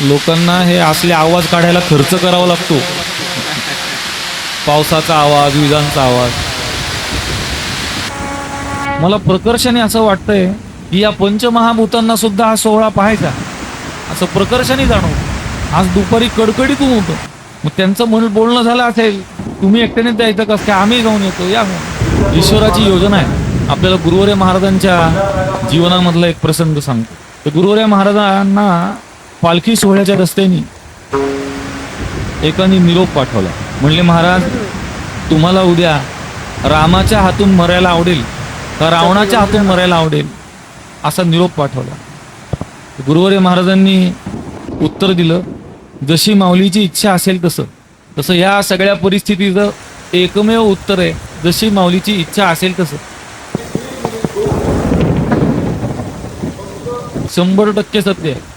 लोकांना हे असले आवाज काढायला खर्च करावा लागतो. पावसाचा आवाज विजांचा आवाज. मला प्रकर्षाने असं वाटतंय की या पंचमहाभूतांना सुद्धा हा सोहळा पाहायचा असं प्रकर्षाने जाणवतो. आज दुपारी कडकडीतून होतो. मग त्यांचं मन बोलणं झालं असेल तुम्ही एकट्याने द्यायचं कसं काय आम्ही जाऊन येतो? या मग. ईश्वराची योजना आहे. आपल्याला गुरुवर्य महाराजांच्या जीवनामधला एक प्रसंग सांगतो. तर गुरुवर्य महाराजांना पालखी सोहळ्याच्या रस्त्यानी एकाने निरोप पाठवला. म्हणले महाराज तुम्हाला उद्या रामाच्या हातून मरायला आवडेल का रावणाच्या हातून मरायला आवडेल? असा निरोप पाठवला. गुरुवरे महाराजांनी उत्तर दिलं जशी माऊलीची इच्छा असेल तसं. तसं या सगळ्या परिस्थितीचं एकमेव उत्तर आहे जशी माऊलीची इच्छा असेल तसं. शंभर टक्के सत्य आहे.